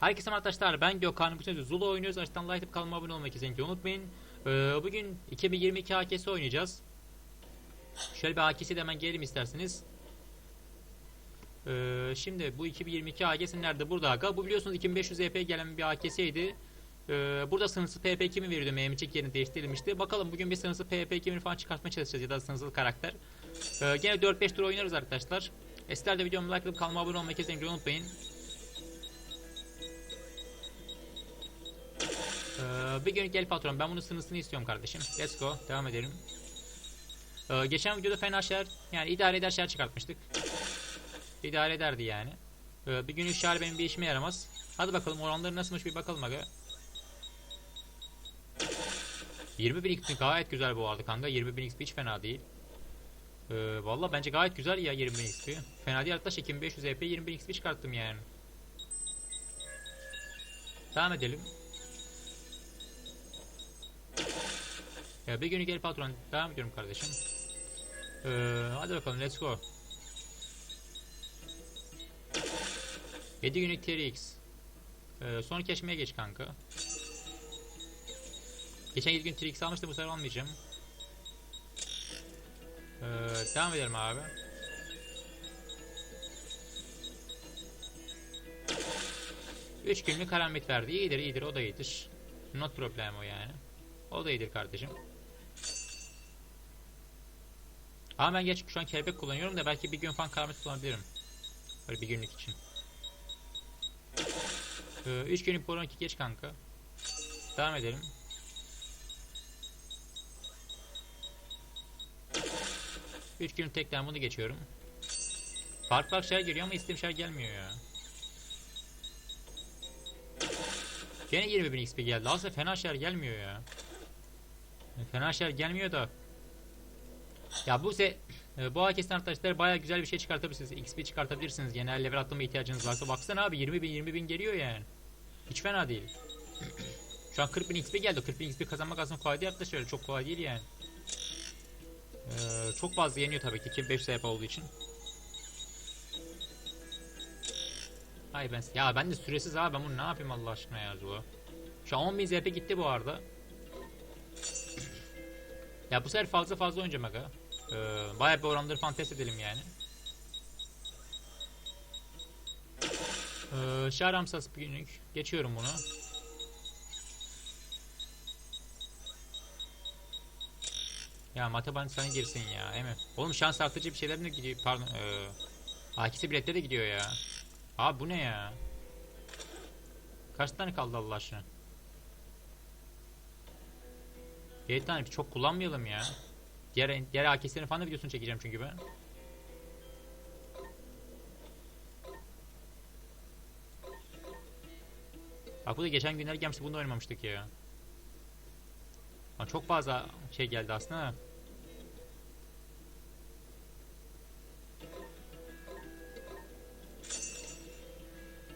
Herkese arkadaşlar ben Gökhan. Bu sene Zula oynuyoruz. Açıktan like atıp kanalıma abone olmayı kesinlikle unutmayın. Ee, bugün 2022 AKS oynayacağız. Şöyle bir AKS'e de hemen gelelim isterseniz. Ee, şimdi bu 2022 AKS nerede? Burada aga. Bu biliyorsunuz 2500 EP gelen bir AKS'ydi. Ee, burada sınırsız PP kimi veriyordu? Mehmetçik yerini değiştirilmişti. Bakalım bugün bir sınırsız PP kimini falan çıkartmaya çalışacağız ya da sınırsız karakter. Ee, gene 4-5 tur oynarız arkadaşlar. Sizler de videomu like atıp kanalıma abone olmayı kesinlikle unutmayın. Ee, bir gün gel patron ben bunun sınırsını istiyorum kardeşim. Let's go. Devam edelim. Ee, geçen videoda fena şeyler yani idare eder şeyler çıkartmıştık. İdare ederdi yani. Ee, bir gün işaret benim bir işime yaramaz. Hadi bakalım oranları nasılmış bir bakalım aga. 20 bin XP gayet güzel bu arada kanka. 20 bin XP hiç fena değil. Ee, Valla bence gayet güzel ya 20 bin XP. Fena değil arkadaş 2500 EP 20 bin XP çıkarttım yani. Devam edelim. Ya bir günü gel patron. Devam ediyorum kardeşim. Ee, hadi bakalım let's go. 7 günlük TRX. Ee, son keşmeye geç kanka. Geçen 7 gün TRX almıştım bu sefer almayacağım. Ee, devam edelim abi. Üç günlük karamit verdi. İyidir iyidir o da iyidir. Not problem o yani. O da iyidir kardeşim. Ama ben geç şu an kelebek kullanıyorum da belki bir gün falan karamit kullanabilirim. Böyle bir günlük için. Ee, üç günlük boron ki geç kanka. Devam edelim. Üç günlük tekten bunu geçiyorum. Farklı farklı şeyler geliyor ama istediğim şeyler gelmiyor ya. Gene 20.000 XP geldi. Aslında fena şeyler gelmiyor ya. Fena şeyler gelmiyor da. Ya bu se e, bu hakesten arkadaşlar baya güzel bir şey çıkartabilirsiniz. XP çıkartabilirsiniz. Genel level atlama ihtiyacınız varsa. Baksana abi 20 bin 20 bin geliyor yani. Hiç fena değil. Şu an 40 bin XP geldi. 40 bin XP kazanmak aslında kolay değil arkadaşlar. Çok kolay değil yani. Ee, çok fazla yeniyor tabii ki. 2500 sayfa olduğu için. Ay ben ya ben de süresiz abi ben bunu ne yapayım Allah aşkına ya Zula. Şu an 10.000 ZP gitti bu arada. Ya bu sefer fazla fazla oynayacağım aga. Ee, bayağı bir oranları falan test edelim yani. Ee, Şahramsas günlük. Geçiyorum bunu. Ya Mataban sana girsin ya. Mi? Oğlum şans artıcı bir şeyler mi gidiyor? Pardon. Ee, Akisi biletleri de gidiyor ya. Abi bu ne ya? Kaç tane kaldı Allah aşkına? 7 tane çok kullanmayalım ya. Diğer, diğer AKS'lerin falan da videosunu çekeceğim çünkü ben. Bak bu da geçen günler gelmişti bunu oynamamıştık ya. Ama çok fazla şey geldi aslında.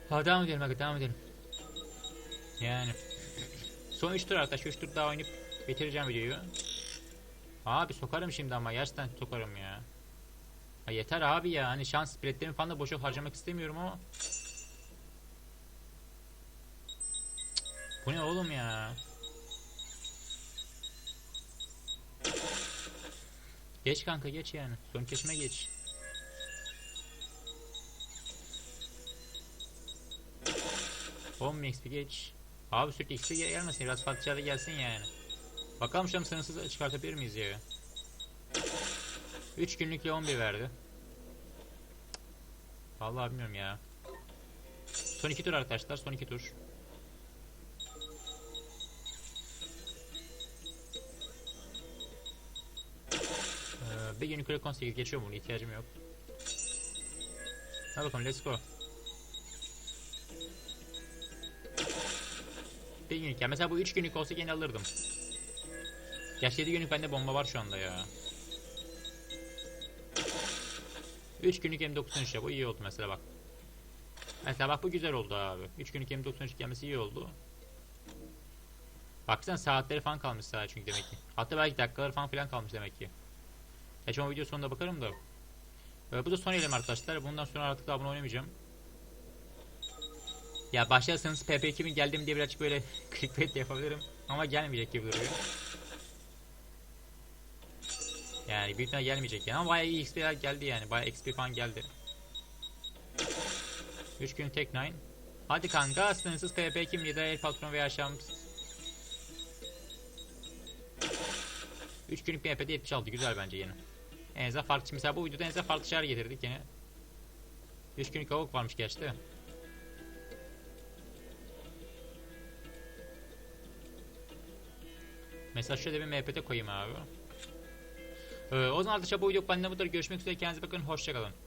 Ha devam edelim hadi devam edelim. Yani. Son 3 tur arkadaşlar 3 tur daha oynayıp bitireceğim videoyu. Abi sokarım şimdi ama gerçekten sokarım ya. Ha yeter abi ya hani şans biletlerimi falan da boşa harcamak istemiyorum ama. Bu ne oğlum ya? Geç kanka geç yani. Son kesime geç. On XP geç. Abi sürekli XP gel- gelmesin. Biraz farklı gelsin yani. Bakalım şu an sınırsız çıkartabilir miyiz ya? 3 günlükle 11 verdi. Vallahi bilmiyorum ya. Son 2 tur arkadaşlar. Son 2 tur. Ee, bir günlük 18 geçiyor bunu. ihtiyacım yok. Hadi bakalım let's go. Bir günlük ya mesela bu 3 günlük olsa gene alırdım. Gerçi 7 günlük bende bomba var şu anda ya. 3 günlük M93 ya bu iyi oldu mesela bak. Mesela bak bu güzel oldu abi. 3 günlük M93 gelmesi iyi oldu. Baksana saatleri falan kalmış saat çünkü demek ki. Hatta belki dakikaları falan filan kalmış demek ki. Geç ama video sonunda bakarım da. Ee, bu da son elim arkadaşlar. Bundan sonra artık daha bunu oynamayacağım. Ya başlarsanız PP 2000 geldim diye birazcık böyle clickbait yapabilirim. Ama gelmeyecek gibi duruyor. Yani büyük ihtimalle gelmeyecek yani ama bayağı iyi XP'ler geldi yani. Bayağı XP falan geldi. 3 gün tek 9. Hadi kanka sınırsız PP kim da el patron veya şam 3 günlük PP'de 76 güzel bence yine. En azından farklı mesela bu videoda en azından farklı şeyler getirdik yine. 3 günlük avuk varmış gerçi de. Mesela şöyle bir MPT koyayım abi. Ee, o zaman arkadaşlar bu video benden bu kadar görüşmek üzere kendinize bakın hoşçakalın.